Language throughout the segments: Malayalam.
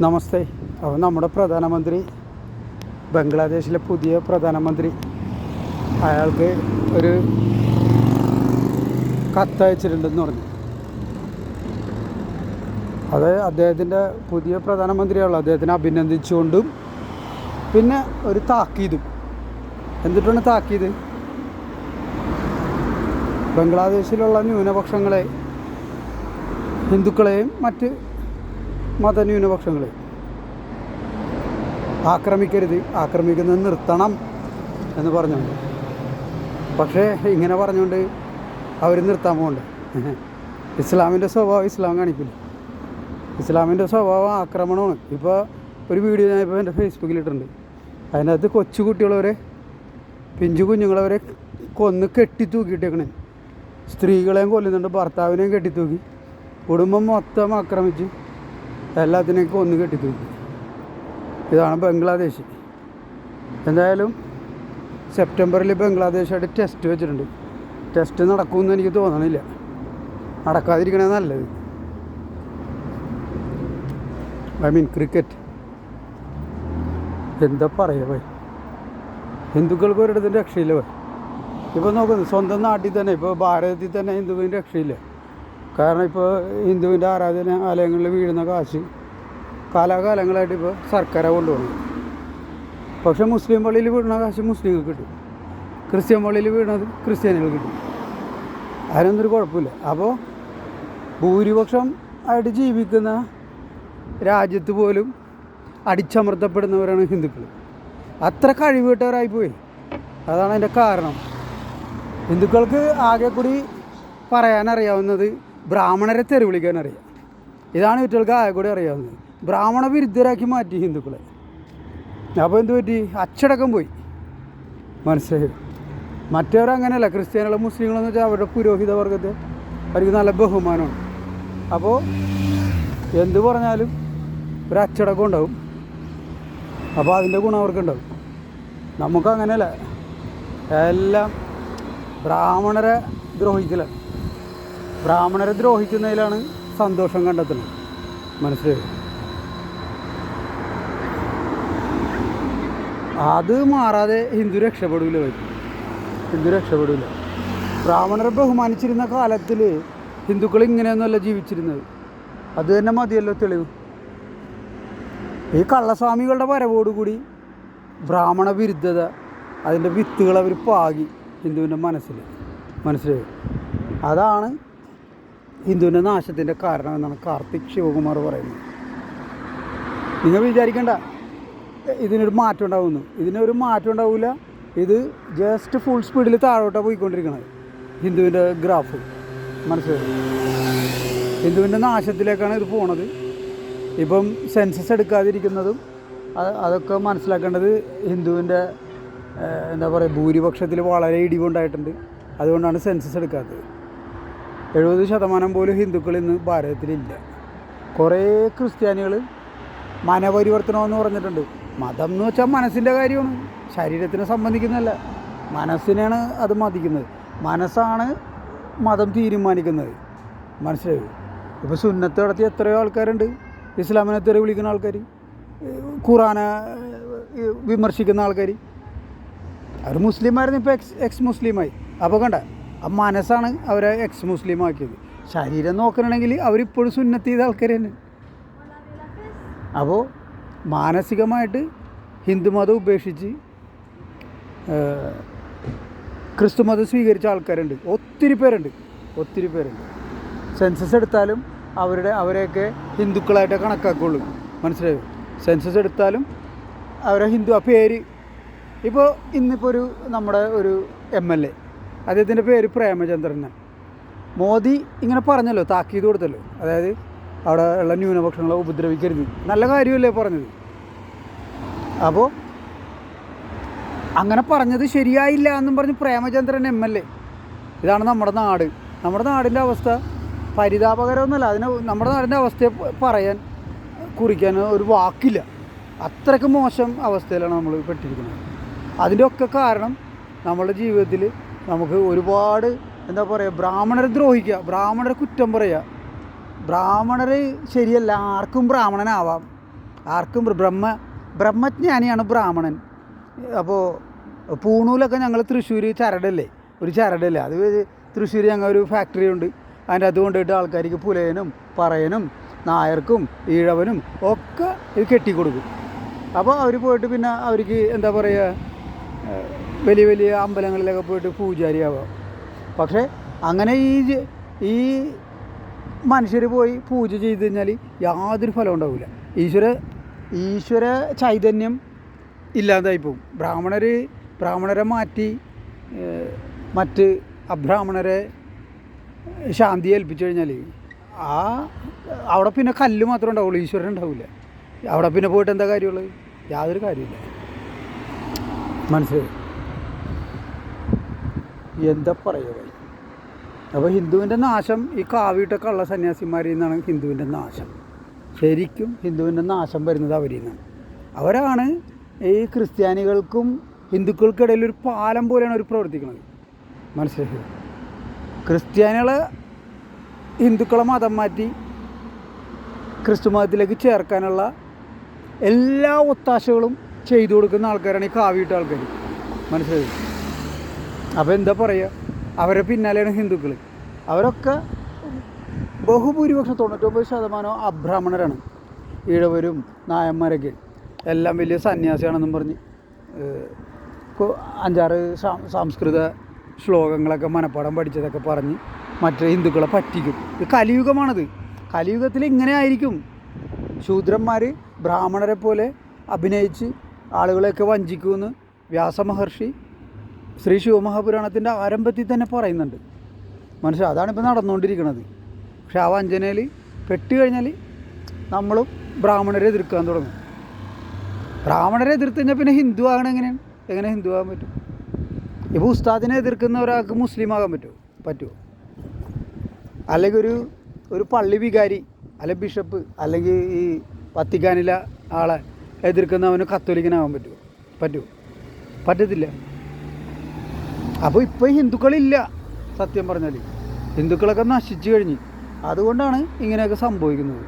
നമസ്തേ. അപ്പോൾ നമ്മുടെ പ്രധാനമന്ത്രി. ബംഗ്ലാദേശിലെ പുതിയ പ്രധാനമന്ത്രി. അയാൾക്ക് ഒരു കത്തയച്ചിട്ടുണ്ടെന്ന് പറഞ്ഞു. അത് അദ്ദേഹത്തിന്റെ പുതിയ പ്രധാനമന്ത്രിയാണല്ലോ. അദ്ദേഹത്തിനെ അഭിനന്ദിച്ചുകൊണ്ടും പിന്നെ ഒരു താക്കീതും. എന്നിട്ടാണ് താക്കീത്? ബംഗ്ലാദേശിലുള്ള ന്യൂനപക്ഷങ്ങളെ ഹിന്ദുക്കളെയും മറ്റ് മതന്യൂനപക്ഷങ്ങളെയും ആക്രമിക്കരുത് ആക്രമിക്കുന്നത് നിർത്തണം എന്ന് പറഞ്ഞുകൊണ്ട്. പക്ഷേ ഇങ്ങനെ പറഞ്ഞുകൊണ്ട് അവർ നിർത്താൻ പോകണ്ട ഇസ്ലാമിന്റെ സ്വഭാവം ഇസ്ലാം കാണിക്കില്ല. ഇസ്ലാമിന്റെ സ്വഭാവം ആക്രമണമാണ്. ഇപ്പോൾ ഒരു വീഡിയോ ഞാൻ ഇപ്പോൾ എന്റെ ഫേസ്ബുക്കിലിട്ടുണ്ട് അതിനകത്ത് കൊച്ചു കുട്ടികളവരെ പിഞ്ചു കുഞ്ഞുങ്ങളവരെ കൊന്ന് കെട്ടി തൂക്കിയിട്ടേക്കണേ സ്ത്രീകളെയും കൊല്ലുന്നുണ്ട് ഭർത്താവിനെയും കെട്ടിത്തൂക്കി. കുടുംബം മൊത്തം ആക്രമിച്ച് എല്ലാത്തിനെയും കൊന്ന് കെട്ടിത്തൂക്കി. ഇതാണ് ബംഗ്ലാദേശ്. എന്തായാലും സെപ്റ്റംബറിൽ ബംഗ്ലാദേശായിട്ട് ടെസ്റ്റ് വെച്ചിട്ടുണ്ട്. ടെസ്റ്റ് നടക്കുമെന്ന് എനിക്ക് തോന്നണില്ല. നടക്കാതിരിക്കണേ നല്ലത്. ഐ മീൻ ക്രിക്കറ്റ് എന്താ പറയുക ഭായി ഹിന്ദുക്കൾക്ക് ഒരിടത്തും രക്ഷയില്ല ഭായി ഇപ്പോൾ നോക്കുന്നു സ്വന്തം നാട്ടിൽ തന്നെ ഇപ്പോൾ ഭാരതത്തിൽ തന്നെ ഹിന്ദുവിന് രക്ഷയില്ല. കാരണം ഇപ്പോൾ ഹിന്ദുവിന്റെ ആരാധന ആലയങ്ങളിൽ വീഴുന്ന കാശ് കാലാകാലങ്ങളായിട്ട് ഇപ്പോൾ സർക്കാരെ കൊണ്ടുപോകുന്നത് പക്ഷേ മുസ്ലിം പള്ളിയിൽ വീഴുന്ന കാശ് മുസ്ലിങ്ങൾക്ക് കിട്ടും. ക്രിസ്ത്യൻ പള്ളിയിൽ വീഴുന്നത് ക്രിസ്ത്യാനികൾക്ക് കിട്ടും. അതിനൊന്നൊരു കുഴപ്പമില്ല. അപ്പോൾ ഭൂരിപക്ഷം ആയിട്ട് ജീവിക്കുന്ന രാജ്യത്ത് പോലും അടിച്ചമർത്തപ്പെടുന്നവരാണ് ഹിന്ദുക്കൾ. അത്ര കഴിവിട്ടവരായിപ്പോയി അതാണ് അതിന്റെ കാരണം. ഹിന്ദുക്കൾക്ക് ആകെ കൂടി പറയാനറിയാവുന്നത് ബ്രാഹ്മണരെ തെറി വിളിക്കാൻ അറിയാം. ഇതാണ് കുറ്റികൾക്ക് ആകെ കൂടി അറിയാവുന്നത്. ബ്രാഹ്മണ വിരുദ്ധരാക്കി മാറ്റി ഹിന്ദുക്കളെ. അപ്പോൾ എന്ത് പറ്റി? അച്ചടക്കം പോയി. മനസ്സിലായി? മറ്റവരങ്ങനെയല്ല ക്രിസ്ത്യാനികളും മുസ്ലിങ്ങളെന്ന് വെച്ചാൽ അവരുടെ പുരോഹിത വർഗത്തെ അവർക്ക് നല്ല ബഹുമാനമാണ്. അപ്പോൾ എന്ത് പറഞ്ഞാലും ഒരു അച്ചടക്കം ഉണ്ടാവും. അപ്പോൾ അതിന്റെ ഗുണം അവർക്കുണ്ടാവും. നമുക്കങ്ങനെയല്ല. എല്ലാം ബ്രാഹ്മണരെ ദ്രോഹിക്കലാണ്. ബ്രാഹ്മണരെ ദ്രോഹിക്കുന്നതിലാണ് സന്തോഷം കണ്ടെത്തുന്നത്. മനസ്സിലായി? അത് മാറാതെ ഹിന്ദു രക്ഷപ്പെടില്ല പറ്റും ഹിന്ദു രക്ഷപ്പെടില്ല ബ്രാഹ്മണരെ ബഹുമാനിച്ചിരുന്ന കാലത്തിൽ ഹിന്ദുക്കൾ ഇങ്ങനെയൊന്നുമല്ല ജീവിച്ചിരുന്നത്. അത് തന്നെ മതിയല്ലോ തെളിവ്. ഈ കള്ളസ്വാമികളുടെ വരവോടുകൂടി ബ്രാഹ്മണ വിരുദ്ധത അതിന്റെ വിത്തുകൾ അവർ പാകി ഹിന്ദുവിന്റെ മനസ്സിൽ മനസ്സിലായി? അതാണ് ഹിന്ദുവിന്റെ നാശത്തിന്റെ കാരണം എന്നാണ് കാർത്തിക് ശിവകുമാർ പറയുന്നത്. നിങ്ങൾ വിചാരിക്കണ്ട ഇതിനൊരു മാറ്റം ഉണ്ടാവുന്നു ഇതിനൊരു മാറ്റം ഉണ്ടാവില്ല ഇത് ജസ്റ്റ് ഫുൾ സ്പീഡിൽ താഴോട്ടാണ് പോയിക്കൊണ്ടിരിക്കുന്നത് ഹിന്ദുവിന്റെ ഗ്രാഫ്. മനസ്സിലായി? ഹിന്ദുവിന്റെ നാശത്തിലേക്കാണ് ഇത് പോണത്. ഇപ്പം സെൻസസ് എടുക്കാതിരിക്കുന്നതും അതൊക്കെ മനസ്സിലാക്കേണ്ടത് ഹിന്ദുവിന്റെ എന്താ പറയുക ഭൂരിപക്ഷത്തിൽ വളരെ ഇടിവുണ്ടായിട്ടുണ്ട്. അതുകൊണ്ടാണ് സെൻസസ് എടുക്കാത്തത്. എഴുപത് ശതമാനം പോലും ഹിന്ദുക്കൾ ഇന്ന് ഭാരതത്തിലില്ല. കുറേ ക്രിസ്ത്യാനികൾ മനപരിവർത്തനമെന്ന് പറഞ്ഞിട്ടുണ്ട്. മതം എന്ന് വെച്ചാൽ മനസ്സിന്റെ കാര്യമാണ്. ശരീരത്തിനെ സംബന്ധിക്കുന്നതല്ല. മനസ്സിനെയാണ് അത് മതിക്കുന്നത്. മനസ്സാണ് മതം തീരുമാനിക്കുന്നത്. മനസ്സിലായി? ഇപ്പോൾ സുന്നത്ത് നടത്തിയ എത്രയോ ആൾക്കാരുണ്ട്. ഇസ്ലാമിനെ തെറി വിളിക്കുന്ന ആൾക്കാർ ഖുറാനെ വിമർശിക്കുന്ന ആൾക്കാർ അവർ മുസ്ലിമായിരുന്നു ഇപ്പോൾ എക്സ് എക്സ് മുസ്ലിമായി. അപ്പോൾ കണ്ട ആ മനസ്സാണ് അവരെ എക്സ് മുസ്ലിം ആക്കിയത് ശരീരം നോക്കണമെങ്കിൽ അവരിപ്പോഴും സുന്നത്ത് ചെയ്ത ആൾക്കാർ തന്നെ. അപ്പോൾ മാനസികമായിട്ട് ഹിന്ദുമതം ഉപേക്ഷിച്ച് ക്രിസ്തു മതം സ്വീകരിച്ച ആൾക്കാരുണ്ട്. ഒത്തിരി പേരുണ്ട്. ഒത്തിരി പേരുണ്ട്. സെൻസസ് എടുത്താലും അവരുടെ അവരെയൊക്കെ ഹിന്ദുക്കളായിട്ടേ കണക്കാക്കുള്ളൂ. മനസ്സിലായോ? സെൻസസ് എടുത്താലും അവരെ ഹിന്ദു ആ പേര്. ഇപ്പോൾ ഇന്നിപ്പോൾ ഒരു നമ്മുടെ ഒരു എം എൽ എ. അദ്ദേഹത്തിന്റെ പേര് പ്രേമചന്ദ്രൻ മോദി ഇങ്ങനെ പറഞ്ഞല്ലോ താക്കീത് കൊടുത്തല്ലോ. അതായത് അവിടെ ഉള്ള ന്യൂനപക്ഷങ്ങളെ ഉപദ്രവിക്കരുത്. നല്ല കാര്യമല്ലേ പറഞ്ഞത്. അപ്പോൾ അങ്ങനെ പറഞ്ഞത് ശരിയായില്ല എന്നും പറഞ്ഞ് പ്രേമചന്ദ്രൻ എം എൽ എ. ഇതാണ് നമ്മുടെ നാട്. നമ്മുടെ നാടിന്റെ അവസ്ഥ പരിതാപകരമൊന്നുമല്ല. അതിന് നമ്മുടെ നാടിന്റെ അവസ്ഥയെ പറയാൻ കുറിക്കാൻ ഒരു വാക്കില്ല. അത്രയ്ക്ക് മോശം അവസ്ഥയിലാണ് നമ്മൾ പെട്ടിരിക്കുന്നത്. അതിന്റെ ഒക്കെ കാരണം നമ്മുടെ ജീവിതത്തിൽ നമുക്ക് ഒരുപാട് എന്താ പറയുക ബ്രാഹ്മണരെ ദ്രോഹിക്കുക ബ്രാഹ്മണരെ കുറ്റം പറയുക ബ്രാഹ്മണർ ശരിയല്ല ആർക്കും ബ്രാഹ്മണനാവാം. ആർക്കും ബ്രഹ്മ ബ്രഹ്മജ്ഞാനിയാണ് ബ്രാഹ്മണൻ. അപ്പോൾ പൂണൂലൊക്കെ ഞങ്ങൾ തൃശ്ശൂർ ചരടല്ലേ ഒരു ചരടല്ലേ. അത് തൃശ്ശൂർ ഞങ്ങൾ ഒരു ഫാക്ടറി ഉണ്ട്. അതിന്റെ അത് കൊണ്ടുപോയിട്ട് ആൾക്കാർക്ക് പുലയനും പറയനും നായർക്കും ഈഴവനും ഒക്കെ ഇത് കെട്ടിക്കൊടുക്കും. അപ്പോൾ അവർ പോയിട്ട് പിന്നെ അവർക്ക് എന്താ പറയുക വലിയ വലിയ അമ്പലങ്ങളിലൊക്കെ പോയിട്ട് പൂജാരിയാവാം. പക്ഷേ അങ്ങനെ ഈ ഈ മനുഷ്യർ പോയി പൂജ ചെയ്ത് കഴിഞ്ഞാൽ യാതൊരു ഫലം ഉണ്ടാവില്ല. ഈശ്വര ഈശ്വര ചൈതന്യം ഇല്ലാതായി പോകും ബ്രാഹ്മണർ ബ്രാഹ്മണരെ മാറ്റി മറ്റ് അബ്രാഹ്മണരെ ശാന്തി ഏൽപ്പിച്ചു കഴിഞ്ഞാൽ ആ അവിടെ പിന്നെ കല്ല് മാത്രമേ ഉണ്ടാവുള്ളൂ ഈശ്വരൻ ഉണ്ടാവില്ല. അവിടെ പിന്നെ പോയിട്ട് എന്താ കാര്യമുള്ളത്? യാതൊരു കാര്യമില്ല മനസ്സിലായി? എന്താ പറയുക? അപ്പോൾ ഹിന്ദുവിന്റെ നാശം ഈ കാവിട്ടൊക്കെ ഉള്ള സന്യാസിമാരിൽ നിന്നാണ് ഹിന്ദുവിന്റെ നാശം. ശരിക്കും ഹിന്ദുവിന്റെ നാശം വരുന്നത് അവരിൽ നിന്നാണ് അവരാണ് ഈ ക്രിസ്ത്യാനികൾക്കും ഹിന്ദുക്കൾക്കിടയിൽ ഒരു പാലം പോലെയാണ് അവർ പ്രവർത്തിക്കുന്നത്. മനസ്സിലാക്കുക ക്രിസ്ത്യാനികളെ ഹിന്ദുക്കളെ മതം മാറ്റി ക്രിസ്തു മതത്തിലേക്ക് ചേർക്കാനുള്ള എല്ലാ ഒത്താശകളും ചെയ്തു കൊടുക്കുന്ന ആൾക്കാരാണ് ഈ കാവിയിട്ട ആൾക്കാർ മനസ്സിലായി? അപ്പോൾ എന്താ പറയുക അവരെ പിന്നാലെയാണ് ഹിന്ദുക്കൾ അവരൊക്കെ ബഹുഭൂരിപക്ഷം തൊണ്ണൂറ്റൊമ്പത് ശതമാനം അബ്രാഹ്മണരാണ്. ഈഴവരും നായന്മാരൊക്കെ. എല്ലാം വലിയ സന്യാസിയാണെന്നും പറഞ്ഞ് അഞ്ചാറ് സാംസ്കൃത ശ്ലോകങ്ങളൊക്കെ മനപ്പാടം പഠിച്ചതൊക്കെ പറഞ്ഞ് മറ്റു ഹിന്ദുക്കളെ പറ്റിക്കും. ഇത് കലിയുഗമാണത്. കലിയുഗത്തിൽ ഇങ്ങനെ ആയിരിക്കും. ശൂദ്രന്മാർ ബ്രാഹ്മണരെ പോലെ അഭിനയിച്ച് ആളുകളെയൊക്കെ വഞ്ചിക്കുമെന്ന് വ്യാസമഹർഷി ശ്രീ ശിവമഹാപുരാണത്തിന്റെ ആരംഭത്തിൽ തന്നെ പറയുന്നുണ്ട്. മനുഷ്യ അതാണിപ്പോൾ നടന്നുകൊണ്ടിരിക്കുന്നത്. പക്ഷെ ആ വഞ്ചനയിൽ പെട്ട് കഴിഞ്ഞാൽ നമ്മളും ബ്രാഹ്മണരെ എതിർക്കാൻ തുടങ്ങും. ബ്രാഹ്മണരെ എതിർത്ത് കഴിഞ്ഞാൽ പിന്നെ ഹിന്ദു ആകണം എങ്ങനെയാണ്? എങ്ങനെ ഹിന്ദു ആകാൻ പറ്റും? ഇപ്പോൾ ഉസ്താദിനെ എതിർക്കുന്ന ഒരാൾക്ക് മുസ്ലിം ആകാൻ പറ്റുമോ പറ്റുമോ? അല്ലെങ്കിൽ ഒരു ഒരു പള്ളി വികാരി അല്ലെ ബിഷപ്പ് അല്ലെങ്കിൽ ഈ വത്തിക്കാനിലെ ആളെ എതിർക്കുന്നവന് കത്തോലിക്കനാകാൻ പറ്റുമോ? പറ്റുമോ? പറ്റത്തില്ല. അപ്പോൾ ഇപ്പോൾ ഹിന്ദുക്കളില്ല സത്യം പറഞ്ഞാൽ ഹിന്ദുക്കളൊക്കെ നശിച്ചു കഴിഞ്ഞ്. അതുകൊണ്ടാണ് ഇങ്ങനെയൊക്കെ സംഭവിക്കുന്നത്.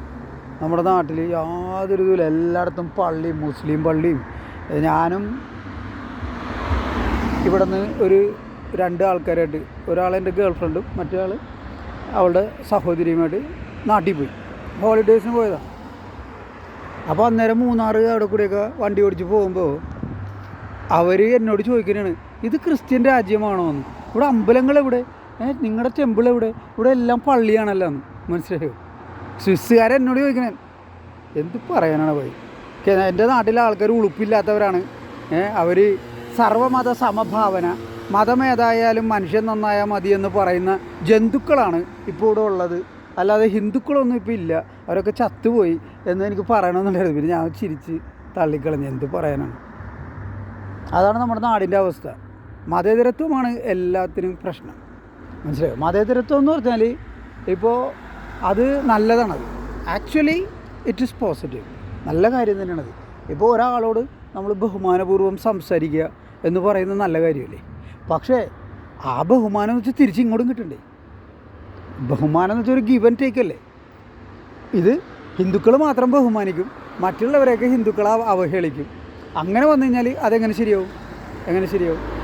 നമ്മുടെ നാട്ടിൽ യാതൊരു ഇതുമില്ല. എല്ലായിടത്തും പള്ളിയും മുസ്ലിം പള്ളിയും. ഞാനും ഇവിടെ നിന്ന് ഒരു രണ്ട് ആൾക്കാരായിട്ട് ഒരാൾ എന്റെ ഗേൾ ഫ്രണ്ടും മറ്റേ ആൾ അവളുടെ സഹോദരിയുമായിട്ട് നാട്ടിൽ പോയി. ഹോളിഡേയ്സിന് പോയതാണ് അപ്പോൾ അന്നേരം മൂന്നാറ് അവിടെ കൂടെയൊക്കെ വണ്ടി ഓടിച്ച് പോകുമ്പോൾ അവർ എന്നോട് ചോദിക്കുന്നതാണ് ഇത് ക്രിസ്ത്യൻ രാജ്യമാണോ എന്ന്. ഇവിടെ അമ്പലങ്ങൾ എവിടെ നിങ്ങളുടെ ടെമ്പിൾ എവിടെ ഇവിടെ എല്ലാം പള്ളിയാണല്ലോ എന്ന്. മനസ്സിലായോ? സ്വിസ്സുകാരൻ എന്നോട് ചോദിക്കണേ എന്ത് പറയാനാണ് പോയി? എന്റെ നാട്ടിലെ ആൾക്കാർ ഉളുപ്പില്ലാത്തവരാണ്. അവർ സർവമത സമഭാവന മതമേതായാലും മനുഷ്യൻ നന്നായാൽ മതി എന്ന് പറയുന്ന ജന്തുക്കളാണ് ഇപ്പോൾ ഇവിടെ ഉള്ളത്. അല്ലാതെ ഹിന്ദുക്കളൊന്നും ഇപ്പോൾ ഇല്ല. അവരൊക്കെ ചത്തുപോയി എന്ന് എനിക്ക് പറയണമെന്നുണ്ടായിരുന്നു പിന്നെ ഞാൻ ചിരിച്ച് തള്ളിക്കളഞ്ഞു. എന്ത് പറയാനാണ്? അതാണ് നമ്മുടെ നാടിന്റെ അവസ്ഥ. മതേതരത്വമാണ് എല്ലാത്തിനും പ്രശ്നം. മനസ്സിലായോ? മതേതരത്വം എന്ന് പറഞ്ഞാൽ ഇപ്പോൾ അത് നല്ലതാണത്. ആക്ച്വലി ഇറ്റ് ഈസ് പോസിറ്റീവ് നല്ല കാര്യം തന്നെയാണത്. ഇപ്പോൾ ഒരാളോട് നമ്മൾ ബഹുമാനപൂർവം സംസാരിക്കുക എന്ന് പറയുന്നത് നല്ല കാര്യമല്ലേ? പക്ഷേ ആ ബഹുമാനം എന്ന് വെച്ചാൽ തിരിച്ച് ഇങ്ങോട്ടും കിട്ടണ്ടേ? ബഹുമാനം എന്ന് വെച്ചാൽ ഒരു ഗിവൻ ടേക്ക് അല്ലേ? ഇത് ഹിന്ദുക്കൾ മാത്രം ബഹുമാനിക്കും മറ്റുള്ളവരെയൊക്കെ ഹിന്ദുക്കളെ അവഹേളിക്കും. അങ്ങനെ വന്നു കഴിഞ്ഞാൽ അതെങ്ങനെ ശരിയാവും? എങ്ങനെ ശരിയാവും?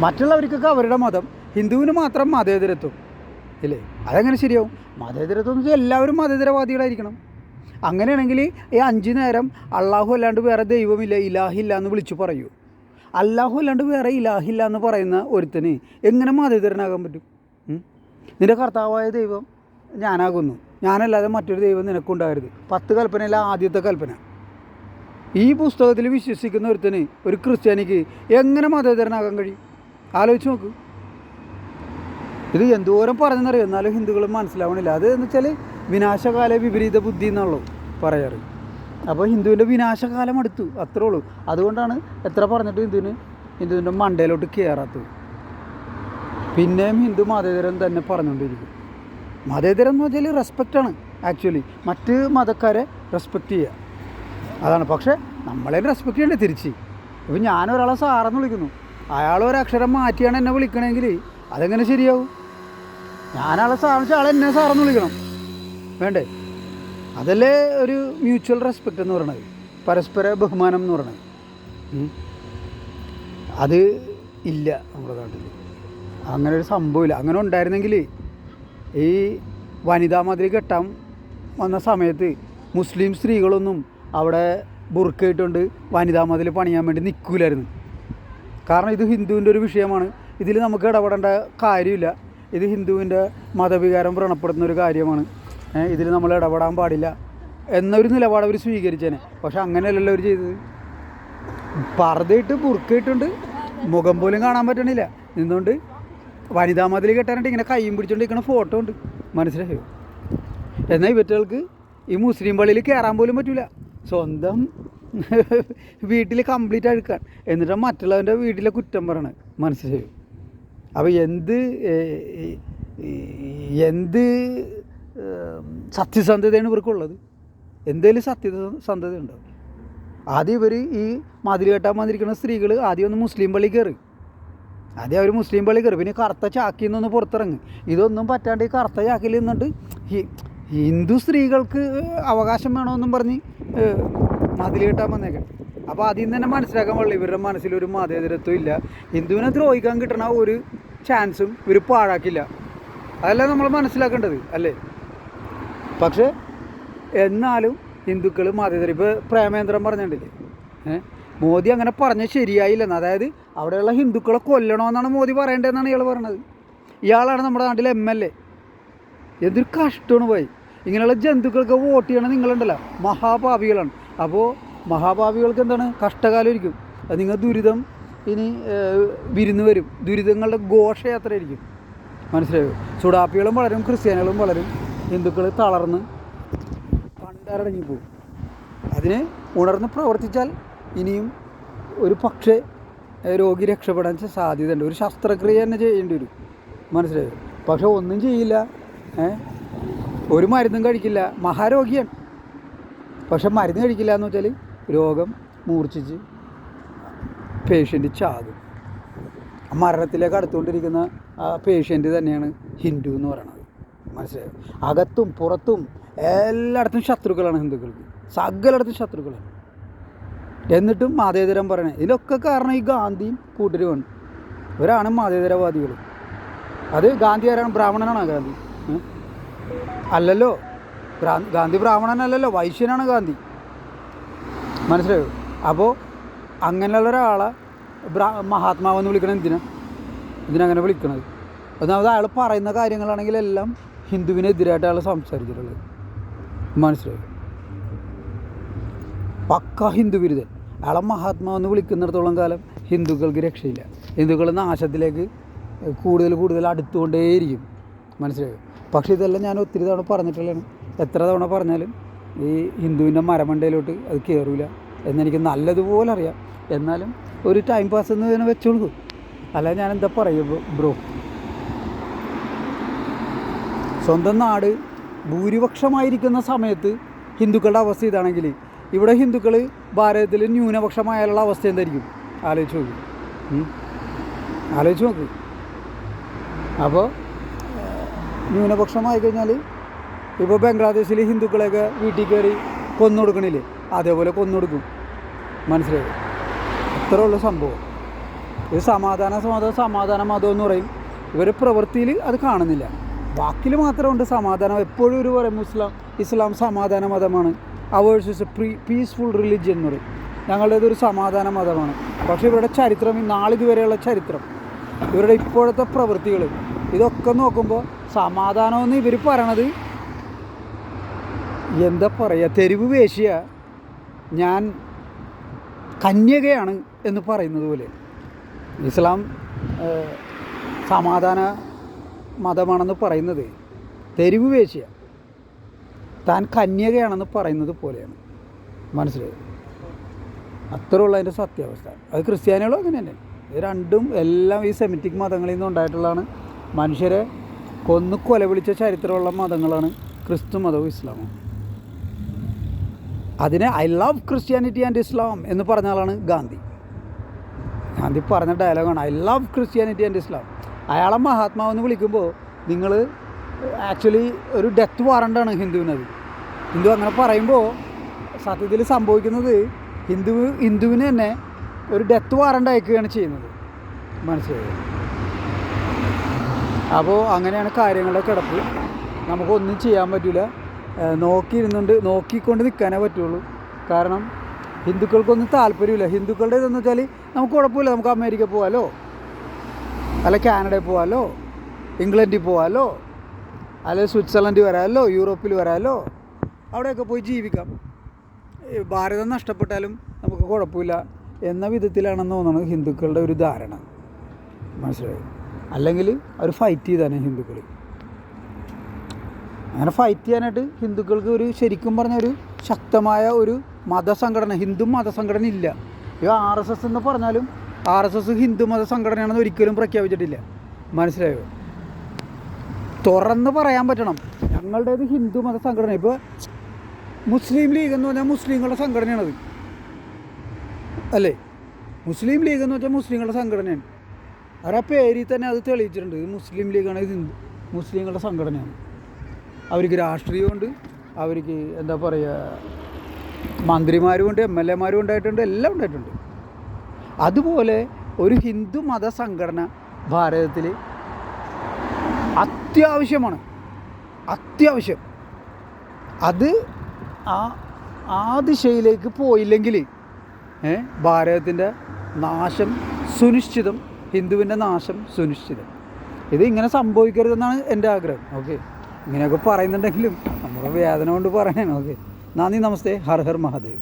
മറ്റുള്ളവർക്കൊക്കെ അവരുടെ മതം ഹിന്ദുവിന് മാത്രം മതേതരത്വം. ഇല്ലേ? അതെങ്ങനെ ശരിയാവും? മതേതരത്വം എന്ന് വെച്ചാൽ എല്ലാവരും മതേതരവാദികളായിരിക്കണം. അങ്ങനെയാണെങ്കിൽ ഈ അഞ്ച് നേരം അള്ളാഹു അല്ലാണ്ട് വേറെ ദൈവമില്ല ഇലാഹില്ല എന്ന് വിളിച്ചു പറയൂ. അല്ലാഹു അല്ലാണ്ട് വേറെ ഇലാഹില്ല എന്ന് പറയുന്ന ഒരുത്തന് എങ്ങനെ മതേതരനാകാൻ പറ്റും? നിന്റെ കർത്താവായ ദൈവം ഞാനാകുന്നു. ഞാനല്ലാതെ മറ്റൊരു ദൈവം നിനക്കുണ്ടാകരുത്. പത്ത് കൽപ്പനയല്ല ആദ്യത്തെ കൽപ്പന. ഈ പുസ്തകത്തിൽ വിശ്വസിക്കുന്ന ഒരുത്തന് ഒരു ക്രിസ്ത്യാനിക്ക് എങ്ങനെ മതേതരനാകാൻ കഴിയും? ആലോചിച്ച് നോക്ക്. ഇത് എന്തോരം പറഞ്ഞെന്നറിയോ എന്നാലും ഹിന്ദുക്കൾ മനസ്സിലാവണില്ല. അത് എന്ന് വെച്ചാൽ വിനാശകാല വിപരീത ബുദ്ധി എന്നുള്ളൂ പറയാറ്. അപ്പോൾ ഹിന്ദുവിന്റെ വിനാശകാലം അടുത്തു അത്രേ ഉള്ളൂ. അതുകൊണ്ടാണ് എത്ര പറഞ്ഞിട്ട് ഹിന്ദുവിന് ഹിന്ദുവിന്റെ മണ്ടയിലോട്ട് കയറാത്തത് പിന്നെയും ഹിന്ദു മതേതരം തന്നെ പറഞ്ഞുകൊണ്ടിരിക്കും. മതേതരം എന്ന് വെച്ചാൽ റെസ്പെക്റ്റാണ് ആക്ച്വലി മറ്റ് മതക്കാരെ റെസ്പെക്റ്റ് ചെയ്യുക. അതാണ്. പക്ഷേ നമ്മളെ റെസ്പെക്റ്റ് ചെയ്യണ്ടേ തിരിച്ച്. ഇപ്പം ഞാനൊരാളെ സാറെന്ന് വിളിക്കുന്നു. അയാൾ ഒരക്ഷരം മാറ്റിയാണ് എന്നെ വിളിക്കണമെങ്കിൽ. അതെങ്ങനെ ശരിയാവും? ഞാനാളെ സാറെന്ന് വെച്ചാൽ ആളെ എന്നെ സാറെന്ന് വിളിക്കണം. വേണ്ടേ? അതല്ലേ ഒരു മ്യൂച്വൽ റെസ്പെക്റ്റ് എന്ന് പറയണത്. പരസ്പര ബഹുമാനം എന്ന് പറയണത്. അത് ഇല്ല നമ്മുടെ നാട്ടിൽ അങ്ങനെ ഒരു സംഭവമില്ല അങ്ങനെ ഉണ്ടായിരുന്നെങ്കിൽ ഈ വനിതാ മതിൽ കെട്ടാൻ വന്ന സമയത്ത് മുസ്ലിം സ്ത്രീകളൊന്നും അവിടെ ബുർക്കയിട്ടുകൊണ്ട് വനിതാ മതിൽ പണിയാൻ വേണ്ടി നിൽക്കൂലായിരുന്നു കാരണം ഇത് ഹിന്ദുവിന്റെ ഒരു വിഷയമാണ്. ഇതിൽ നമുക്ക് ഇടപെടേണ്ട കാര്യമില്ല. ഇത് ഹിന്ദുവിന്റെ മതവികാരം വ്രണപ്പെടുന്ന ഒരു കാര്യമാണ്. ഇതിൽ നമ്മൾ ഇടപെടാൻ പാടില്ല എന്നൊരു നിലപാട് അവർ സ്വീകരിച്ചേനെ. പക്ഷെ അങ്ങനെയല്ലല്ലോ അവർ ചെയ്തത്. പർദ്ദയിട്ട് പുറുക്കിയിട്ടുണ്ട് മുഖം പോലും കാണാൻ പറ്റണില്ല. നിന്നുകൊണ്ട് വനിതാ മതിൽ കെട്ടാനായിട്ട് ഇങ്ങനെ കൈയും പിടിച്ചുകൊണ്ടിരിക്കുന്ന ഫോട്ടോ ഉണ്ട്. മനസ്സിലായോ? എന്നാൽ ഇവറ്റകൾക്ക് ഈ മുസ്ലിം പള്ളിയിൽ കയറാൻ പോലും പറ്റില്ല സ്വന്തം വീട്ടിൽ കംപ്ലീറ്റ് അഴുക്കാൻ എന്നിട്ട് മറ്റുള്ളവന്റെ വീട്ടിലെ കുറ്റം പറയണത് മനസ്സിലായോ? അപ്പോൾ എന്ത് എന്ത് സത്യസന്ധതയാണ് ഇവർക്കുള്ളത്? എന്തേലും സത്യസന്ധത ഉണ്ടോ ആദ്യം ഇവർ ഈ മതിൽ കെട്ടാൻ വന്നിരിക്കുന്ന സ്ത്രീകൾ ആദ്യം ഒന്ന് മുസ്ലിം പള്ളി കയറി ആദ്യം അവർ മുസ്ലിം പള്ളി കയറി പിന്നെ കറുത്ത ചാക്കിൽ നിന്നൊന്ന് പുറത്തിറങ്ങി. ഇതൊന്നും പറ്റാണ്ട് ഈ കറുത്ത ചാക്കിൽ നിന്നിട്ട് ഹിന്ദു സ്ത്രീകൾക്ക് അവകാശം വേണമെന്നും പറഞ്ഞ് മതിൽ കെട്ടാൻ വന്നേക്കാം അപ്പോൾ അതിൽ നിന്ന് തന്നെ മനസ്സിലാക്കാൻ പാടില്ല. ഇവരുടെ മനസ്സിൽ ഒരു മതേതരത്വം ഇല്ല. ഹിന്ദുവിനെ ദ്രോഹിക്കാൻ കിട്ടണ ഒരു ചാൻസും ഇവർ പാഴാക്കില്ല. അതല്ല നമ്മൾ മനസ്സിലാക്കേണ്ടത് അല്ലേ? പക്ഷേ എന്നാലും ഹിന്ദുക്കൾ മതേതര ഇപ്പോൾ പ്രേമേന്ദ്രൻ പറഞ്ഞിട്ടില്ലേ? ഏഹ് മോദി അങ്ങനെ പറഞ്ഞ ശരിയായില്ലെന്ന് അതായത് അവിടെയുള്ള ഹിന്ദുക്കളെ കൊല്ലണമെന്നാണ് മോദി പറയേണ്ടതെന്നാണ് ഇയാൾ പറയണത് ഇയാളാണ് നമ്മുടെ നാട്ടിലെ എം എൽ എ. എന്തൊരു കഷ്ടമാണ് പോയി. ഇങ്ങനെയുള്ള ജന്തുക്കൾക്ക് വോട്ട് ചെയ്യണം നിങ്ങളുണ്ടല്ലോ. മഹാഭാവികളാണ് അപ്പോൾ മഹാഭാവികൾക്ക് എന്താണ്? കഷ്ടകാലമായിരിക്കും. അത് നിങ്ങൾ ദുരിതം ഇനി വിരുന്ന് വരും. ദുരിതങ്ങളുടെ ഘോഷയാത്രയായിരിക്കും. മനസ്സിലായോ? സുഡാപ്പികളും വളരും ക്രിസ്ത്യാനികളും വളരും. ഹിന്ദുക്കൾ തളർന്ന് പണ്ടരടങ്ങി പോകും അതിനെ ഉണർന്ന് പ്രവർത്തിച്ചാൽ ഇനിയും ഒരു പക്ഷേ രോഗി രക്ഷപ്പെടാൻ സാധ്യത സാധ്യതയുണ്ട്. ഒരു ശസ്ത്രക്രിയ തന്നെ ചെയ്യേണ്ടി വരും. മനസ്സിലായോ? പക്ഷെ ഒന്നും ചെയ്യില്ല. ഒരു മരുന്നും കഴിക്കില്ല. മഹാരോഗിയാണ്. പക്ഷെ മരുന്ന് കഴിക്കില്ല എന്ന് വെച്ചാൽ രോഗം മൂർച്ഛിച്ച് പേഷ്യന്റ് ചാകും. മരണത്തിലേക്ക് അടുത്തുകൊണ്ടിരിക്കുന്ന ആ പേഷ്യന്റ് തന്നെയാണ് ഹിന്ദു എന്ന് പറയുന്നത് മനസ്സിലായോ? അകത്തും പുറത്തും എല്ലായിടത്തും ശത്രുക്കളാണ് ഹിന്ദുക്കൾക്ക്. സകലയിടത്തും ശത്രുക്കളാണ്. എന്നിട്ടും മതേതരം പറയണേ. ഇതിലൊക്കെ കാരണം ഈ ഗാന്ധിയും കൂട്ടരുമാണ്. ഇവരാണ് മതേതരവാദികൾ അത് ഗാന്ധി ആരാണ്? ബ്രാഹ്മണനാണ് ഗാന്ധി? അല്ലല്ലോ. ഗാന്ധി ബ്രാഹ്മണനല്ലല്ലോ വൈശ്യനാണ് ഗാന്ധി. മനസ്സിലായോ? അപ്പോൾ അങ്ങനെയുള്ള ഒരാളെ ബ്രാ മഹാത്മാവെന്ന് വിളിക്കണം എന്തിനാ? ഇതിനങ്ങനെ വിളിക്കണത്? ഒന്നാമത് അയാൾ പറയുന്ന കാര്യങ്ങളാണെങ്കിൽ എല്ലാം ഹിന്ദുവിനെതിരായിട്ട് അയാൾ സംസാരിച്ചിട്ടുള്ളത്. മനസ്സിലായോ? പക്ക ഹിന്ദു വിരുദ്ധൻ അയാളെ മഹാത്മാവെന്ന് വിളിക്കുന്നിടത്തോളം കാലം ഹിന്ദുക്കൾക്ക് രക്ഷയില്ല. ഹിന്ദുക്കൾ നാശത്തിലേക്ക് കൂടുതൽ കൂടുതൽ അടുത്തുകൊണ്ടേയിരിക്കും. മനസ്സിലായോ? പക്ഷേ ഇതെല്ലാം ഞാൻ ഒത്തിരി തവണ പറഞ്ഞിട്ടുള്ളതാണ്. എത്ര തവണ പറഞ്ഞാലും ഈ ഹിന്ദുവിന്റെ മരമണ്ടയിലോട്ട് അത് കയറില്ല എന്നെനിക്ക് നല്ലതുപോലെ അറിയാം. എന്നാലും ഒരു ടൈം പാസ് എന്ന് തന്നെ വെച്ചോളൂ. അല്ല ഞാൻ എന്താ പറയുക ബ്രോ? സ്വന്തം നാട് ഭൂരിപക്ഷമായിരിക്കുന്ന സമയത്ത് ഹിന്ദുക്കളുടെ അവസ്ഥ ഇതാണെങ്കിൽ ഇവിടെ ഹിന്ദുക്കൾ ഭാരതത്തിൽ ന്യൂനപക്ഷമായാലുള്ള അവസ്ഥ എന്തായിരിക്കും? ആലോചിച്ച് നോക്ക്. ആലോചിച്ച് നോക്ക്. അപ്പോൾ ന്യൂനപക്ഷമായി കഴിഞ്ഞാൽ ഇപ്പോൾ ബംഗ്ലാദേശിൽ ഹിന്ദുക്കളെയൊക്കെ വീട്ടിൽ കയറി കൊന്നു കൊടുക്കണില്ലേ അതേപോലെ കൊന്നു കൊടുക്കും മനസ്സിലായോ? അത്ര ഉള്ള സംഭവം. ഇത് സമാധാന സമാധാന സമാധാന മതം എന്ന് പറയും. ഇവർ പ്രവൃത്തിയിൽ അത് കാണുന്നില്ല. വാക്കിൽ മാത്രമുണ്ട് സമാധാനം. എപ്പോഴും ഒരു പറയും മുസ്ലാം ഇസ്ലാം സമാധാന മതമാണ്. Ours is a pre peaceful religion എന്ന് പറയും. ഞങ്ങളുടേത് ഒരു സമാധാന മതമാണ്. പക്ഷേ ഇവരുടെ ചരിത്രം ഈ നാളിതുവരെയുള്ള ചരിത്രം ഇവരുടെ ഇപ്പോഴത്തെ പ്രവൃത്തികൾ ഇതൊക്കെ നോക്കുമ്പോൾ സമാധാനമെന്ന് ഇവർ പറയണത് എന്താ പറയുക തെരുവ് വേശിയ ഞാൻ കന്യകയാണ് എന്ന് പറയുന്നത് പോലെ. ഇസ്ലാം സമാധാന മതമാണെന്ന് പറയുന്നത് തെരുവ് വേശിയ. താൻ കന്യകയാണെന്ന് പറയുന്നത് പോലെയാണ്. മനസ്സിലായത് അത്രയുള്ള അതിന്റെ സത്യാവസ്ഥ. അത് ക്രിസ്ത്യാനികളും അങ്ങനെ തന്നെ. ഇത് രണ്ടും എല്ലാം ഈ സെമിറ്റിക് മതങ്ങളിൽ നിന്ന് ഉണ്ടായിട്ടുള്ളതാണ്. മനുഷ്യരെ കൊന്നു കൊലവിളിച്ച ചരിത്രമുള്ള മതങ്ങളാണ് ക്രിസ്തു മതവും ഇസ്ലാമും. അതിനെ I love Christianity and Islam എന്ന് പറഞ്ഞ ആളാണ് ഗാന്ധി. ഗാന്ധി പറഞ്ഞ ഡയലോഗാണ് I love Christianity and Islam അയാളെ മഹാത്മാവെന്ന് വിളിക്കുമ്പോൾ നിങ്ങൾ ആക്ച്വലി ഒരു ഡെത്ത് വാറണ്ടാണ് ഹിന്ദുവിനത്. ഹിന്ദു അങ്ങനെ പറയുമ്പോൾ സത്യത്തിൽ സംഭവിക്കുന്നത് ഹിന്ദു ഹിന്ദുവിനെ തന്നെ ഒരു ഡെത്ത് വാറണ്ട് അയക്കുകയാണ് ചെയ്യുന്നത്. മനസ്സിലായി? അപ്പോൾ അങ്ങനെയാണ് കാര്യങ്ങളുടെ കിടപ്പ്. നമുക്കൊന്നും ചെയ്യാൻ പറ്റില്ല നോക്കിയിരുന്നുണ്ട് നോക്കിക്കൊണ്ട് നിൽക്കാനേ പറ്റുള്ളൂ. കാരണം ഹിന്ദുക്കൾക്കൊന്നും താല്പര്യമില്ല. ഹിന്ദുക്കളുടെ ഇതെന്ന് വെച്ചാൽ നമുക്ക് കുഴപ്പമില്ല. നമുക്ക് അമേരിക്ക പോകാമല്ലോ അല്ല കാനഡയിൽ പോകാമല്ലോ ഇംഗ്ലണ്ടിൽ പോകാമല്ലോ അല്ലെ സ്വിറ്റ്സർലൻഡിൽ വരാമല്ലോ യൂറോപ്പിൽ വരാമല്ലോ അവിടെയൊക്കെ പോയി ജീവിക്കാം. ഭാരതം നഷ്ടപ്പെട്ടാലും നമുക്ക് കുഴപ്പമില്ല എന്ന വിധത്തിലാണെന്ന് തോന്നുന്നത് ഹിന്ദുക്കളുടെ ഒരു ധാരണ. മനസ്സിലായി? അല്ലെങ്കിൽ അവർ ഫൈറ്റ് ചെയ്താണ് ഹിന്ദുക്കൾ അങ്ങനെ ഫൈറ്റ് ചെയ്യാനായിട്ട് ഹിന്ദുക്കൾക്ക് ഒരു ശരിക്കും പറഞ്ഞ ഒരു ശക്തമായ ഒരു മതസംഘടന ഹിന്ദു മതസംഘടന ഇല്ല. ഈ ആർ എസ് എസ് എന്ന് പറഞ്ഞാലും ആർ എസ് എസ് ഹിന്ദു മത സംഘടനയാണെന്ന് ഒരിക്കലും പ്രഖ്യാപിച്ചിട്ടില്ല. മനസ്സിലായോ? തുറന്ന് പറയാൻ പറ്റണം. ഞങ്ങളുടേത് ഹിന്ദു മത സംഘടന. ഇപ്പോൾ മുസ്ലിം ലീഗ് എന്ന് പറഞ്ഞാൽ മുസ്ലിങ്ങളുടെ സംഘടനയാണത് അല്ലേ? മുസ്ലിം ലീഗ് എന്ന് വെച്ചാൽ മുസ്ലിങ്ങളുടെ സംഘടനയാണ്. അവരാ പേരിൽ തന്നെ അത് തെളിയിച്ചിട്ടുണ്ട്. ഇത് മുസ്ലിം ലീഗാണ് ഇത് മുസ്ലിങ്ങളുടെ സംഘടനയാണ്. അവർക്ക് രാഷ്ട്രീയമുണ്ട് അവർക്ക് എന്താ പറയുക മന്ത്രിമാരുമുണ്ട് എം എൽ എമാരും ഉണ്ടായിട്ടുണ്ട് എല്ലാം ഉണ്ടായിട്ടുണ്ട്. അതുപോലെ ഒരു ഹിന്ദു മത സംഘടന ഭാരതത്തിൽ അത്യാവശ്യമാണ് അത്യാവശ്യം. അത് ആ ആ ദിശയിലേക്ക് പോയില്ലെങ്കിൽ ഭാരതത്തിന്റെ നാശം സുനിശ്ചിതം ഹിന്ദുവിന്റെ നാശം സുനിശ്ചിതം. ഇത് ഇങ്ങനെ സംഭവിക്കരുതെന്നാണ് എന്റെ ആഗ്രഹം ഓക്കെ? ഇങ്ങനെയൊക്കെ പറയുന്നുണ്ടെങ്കിലും നമ്മുടെ വേദന കൊണ്ട് പറയണം ഓക്കെ നന്ദി നമസ്തേ. ഹർ ഹർ മഹാദേവ്.